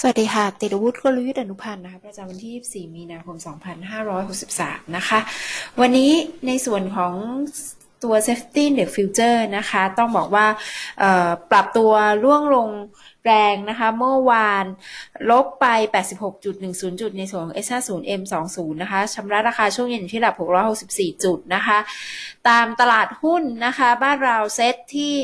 สวัสดีค่ะ ติรวุฒิกลยุทธ์อนุพันธ์นะคะประจำวันที่ 24 มีนาคม 2563 นะคะ วันนี้ในส่วนของตัว Safety Index Future นะคะ ต้องบอกว่าปรับตัวร่วงลง แรงนะคะ เมื่อวานลบไป 86.10 จุดในส่วนของ S50 M20 นะคะชำระราคาช่วงเย็นอยู่ที่ระดับ 664 จุดนะคะ ตามตลาดหุ้นนะคะ บ้านเราเซ็ตที่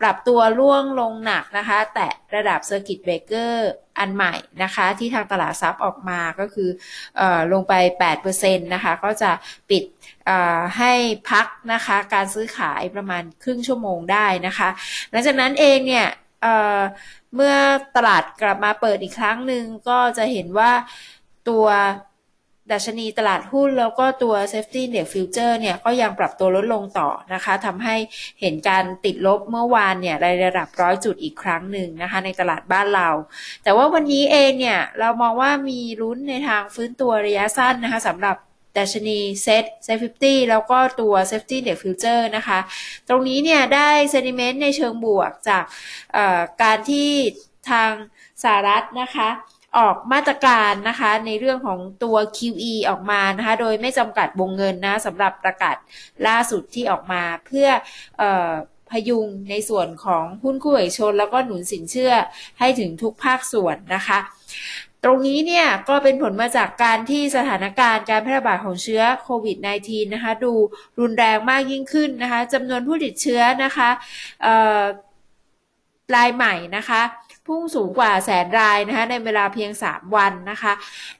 ปรับตัวร่วงลงหนักนะคะ แตะระดับ Circuit Breaker อันใหม่นะคะที่ทางตลาดซับออกมาก็คือเออลงไป 8%นะคะก็จะปิดเอ่อให้พักนะคะ การซื้อขายประมาณครึ่งชั่วโมงได้นะคะ หลังจากนั้นเองเนี่ย เมื่อตลาดกลับมาเปิดอีกครั้งหนึ่งก็จะเห็นว่าตัวดัชนีตลาดหุ้นแล้วก็ตัว Safety Index Future เนี่ยก็ยังปรับตัวลดลงต่อนะคะทำให้เห็นการติดลบเมื่อวานเนี่ยในระดับร้อยจุดอีกครั้งหนึ่งนะคะในตลาดบ้านเรา แต่ว่าวันนี้เองเนี่ยเรามองว่ามีลุ้นในทางฟื้นตัวระยะสั้นนะคะสำหรับ ดัชนีเซ็ตเซ็ต50แล้วก็ตัว Safety Index Future นะคะ ตรงนี้เนี่ยได้ sentiment ในเชิงบวกจากการที่ทางสหรัฐนะคะออกมาตรการนะคะในเรื่องของตัว QE ออกมานะคะโดยไม่จำกัดวงเงินนะสำหรับประกาศล่าสุดที่ออกมาเพื่อออพยุงในส่วนของหุ้นคู่เอกชน แล้วก็หนุนสินเชื่อให้ถึงทุกภาคส่วนนะคะ ตรงนี้เนี่ยก็เป็นผลมาจากการที่สถานการณ์การแพร่ระบาดของเชื้อโควิด -19 นะคะดูรุนแรงมากยิ่งขึ้นนะคะจำนวนผู้ติดเชื้อนะคะรายใหม่นะคะพุ่งสูงกว่าแสนรายนะคะในเวลาเพียง 3 วันนะคะ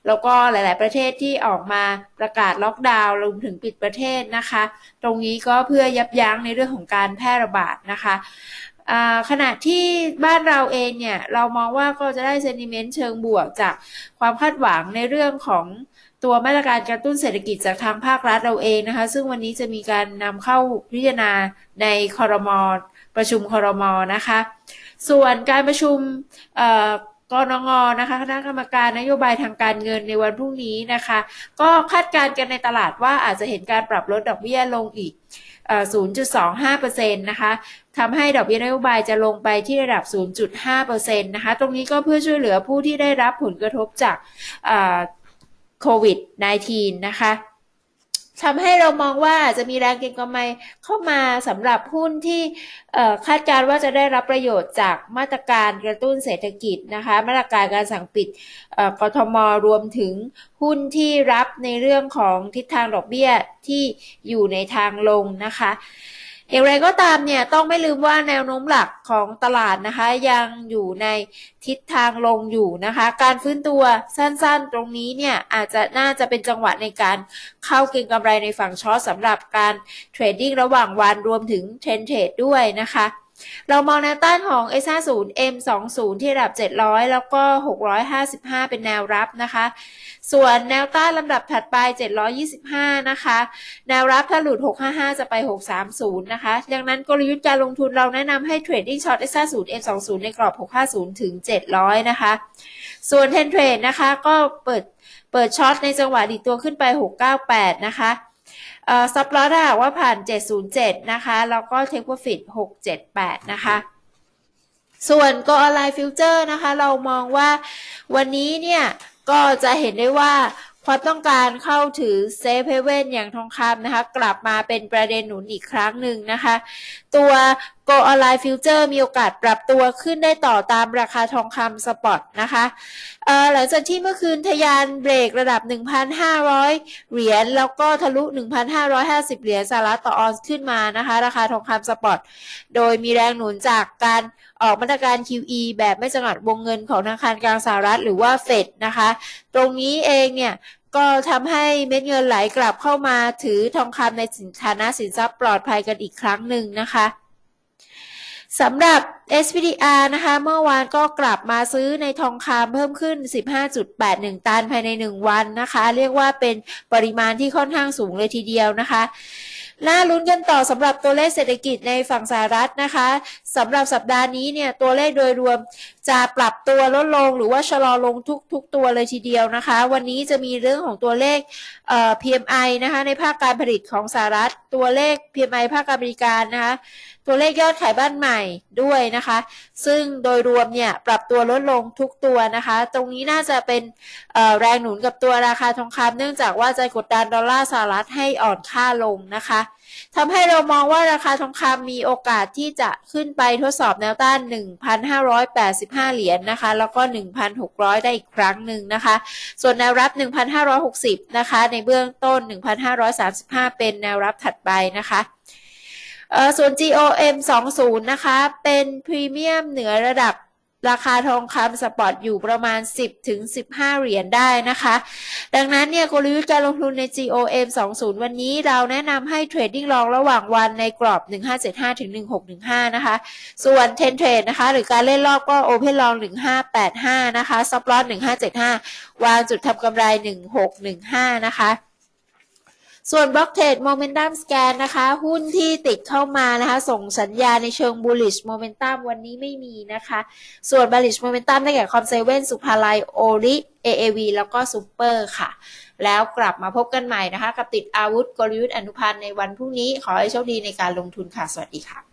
แล้วก็หลาย ๆ ประเทศที่ออกมาประกาศล็อกดาวน์รวมถึงปิดประเทศนะคะ ตรงนี้ก็เพื่อยับยั้งในเรื่องของการแพร่ระบาดนะคะ ขณะที่บ้านเราเองเนี่ยเรามองว่าก็จะได้เซนิเมนต์เชิงบวกจากความคาดหวังในเรื่องของตัวมาตรการกระตุ้นเศรษฐกิจจากทางภาครัฐเราเองนะคะ ซึ่งวันนี้จะมีการนำเข้าพิจารณาในคอรมอประชุมคอรมอนะคะ ส่วนการประชุมเกนงนะคะคณะกรรมการนโยบายทางการเงินในวันพรุ่งนี้นะคะ ก็คาดการณ์กันในตลาดว่าอาจจะเห็นการปรับลดดอกเบี้ยลงอีกเอ่อ0.25%นะคะทำให้ดอกเบี้ยนโยบายจะลงไปที่ระดับ 0.5%นะคะ ตรงนี้ก็เพื่อช่วยเหลือผู้ที่ได้รับผลกระทบจากโควิด -19 นะคะ ทำให้เรามองว่าจะมีแรงเก็งกำไรเข้ามาสำหรับหุ้นที่คาดการณ์ว่าจะได้รับประโยชน์จากมาตรการกระตุ้นเศรษฐกิจนะคะ มาตรการการสั่งปิดเอ่อกทมรวมถึงหุ้นที่รับในเรื่องของทิศทางดอกเบี้ยที่อยู่ในทางลงนะคะ อย่างไรก็ตามเนี่ยต้องไม่ลืมว่าแนวโน้มหลักของตลาดนะคะ ยังอยู่ในทิศทางลงอยู่นะคะ การฟื้นตัวสั้นๆ ตรงนี้เนี่ยอาจจะน่าจะเป็นจังหวะในการเข้าเก็งกำไรในฝั่งช็อตสำหรับการเทรดดิ้งระหว่างวันรวมถึงเทรนเทรดด้วยนะคะ เรามองแนวต้านของ S50 M20 ที่ระดับ 700 แล้วก็ 655 เป็นแนวรับนะคะ ส่วนแนวต้านลำดับถัดไป 725 นะคะ แนวรับถ้าหลุด 655 จะไป 630 นะคะ ดังนั้นกลยุทธ์การลงทุนเราแนะนำให้เทรดดิ้งช็อต S50 M20 ในกรอบ 650 ถึง 700 นะคะ ส่วนเทนเทรดนะคะก็เปิดเปิดช็อตในจังหวะดีตัวขึ้นไป 698 นะคะ ซับล็อตอะว่าผ่าน 707 นะคะ แล้วก็เทคโปรฟิต678 นะคะ ส่วน Go Online Future นะคะ เรามองว่าวันนี้เนี่ย ก็จะเห็นได้ว่าความต้องการเข้าถือเซฟเฮเว่นอย่างทองคำนะคะ กลับมาเป็นประเด็นหนุนอีกครั้งหนึ่งนะคะ ตัว Go Online Future มีโอกาสปรับตัวขึ้นได้ต่อตามราคาทองคำสปอตนะคะเอ่อหลังจากที่เมื่อคืนทะยานเบรกระดับ 1,500 เหรียญแล้วก็ทะลุ 1,550 เหรียญสหรัฐต่อออนซ์ขึ้นมานะคะ ราคาทองคำสปอต โดยมีแรงหนุนจากการออกมาตรการ QE แบบไม่จำกัดวงเงินของธนาคารกลางสหรัฐหรือว่าเฟดนะคะ ตรงนี้เองเนี่ยก็ทำให้เม็ดเงินไหลกลับเข้ามาถือทองคำในสินฐานะสินทรัพย์ปลอดภัยกันอีกครั้งหนึ่งนะคะ สำหรับ SPDR นะคะ เมื่อวานก็กลับมาซื้อในทองคำเพิ่มขึ้น 15.81 ตันภายใน 1 วันนะคะ เรียกว่าเป็นปริมาณที่ค่อนข้างสูงเลยทีเดียวนะคะน่าลุ้นกันต่อสำหรับตัวเลขเศรษฐกิจในฝั่งสหรัฐนะคะสำหรับสัปดาห์นี้เนี่ยตัวเลขโดยรวมจะปรับตัวลดลงหรือว่าชะลอลงทุกๆตัวเลยทีเดียวนะคะ วันนี้จะมีเรื่องของตัวเลขเอ่อ PMI นะคะในภาคการผลิตของสหรัฐ ตัวเลข PMI ภาคการบริการนะคะ ตัวเลขยอดขายบ้านใหม่ด้วยนะคะ ซึ่งโดยรวมเนี่ยปรับตัวลดลงทุกตัวนะคะ ตรงนี้น่าจะเป็นแรงหนุนกับตัวราคาทองคำเนื่องจากว่าจะกดดันดอลลาร์สหรัฐให้อ่อนค่าลงนะคะทำให้เรามองว่าราคาทองคำมีโอกาสที่จะขึ้นไปทดสอบแนวต้าน 1,585 เหรียญนะคะ แล้วก็ 1,600 ได้อีกครั้งหนึ่งนะคะ ส่วนแนวรับ 1,560 นะคะ ในเบื้องต้น 1,535 เป็นแนวรับถัดไปนะคะ ส่วน GOM 20นะคะ เป็นพรีเมียมเหนือระดับราคาทองคำสปอร์ตอยู่ประมาณ 10ถึง15 เหรียญได้นะคะ ดังนั้นเนี่ยกลยุทธ์การลงทุนใน GOM 20 วันนี้เราแนะนำให้เทรดดิ้งลองระหว่างวันในกรอบ 1575ถึง1615 นะคะ ส่วน10 Trade นะคะ หรือการเล่นรอบก็ Open Long 1585 นะคะ Stop Loss 1575 วางจุดทำกำไร 1615 นะคะ ส่วนบล็อกเทรดโมเมนตัมสแกนนะคะ หุ้นที่ติดเข้ามานะคะ ส่งสัญญาในเชิงบูลิชมโมเมนตัมวันนี้ไม่มีนะคะ ส่วนบ u ล l i s h momentum ได้แก่คอมเซเว่นสุภาลัยโอริ AAV แล้วก็ซูเปอร์ค่ะ แล้วกลับมาพบกันใหม่นะคะ กับติดอาวุธกลยุทธ์อนุพันธ์ในวันพรุ่งนี้ ขอให้โชคดีในการลงทุนค่ะ สวัสดีค่ะ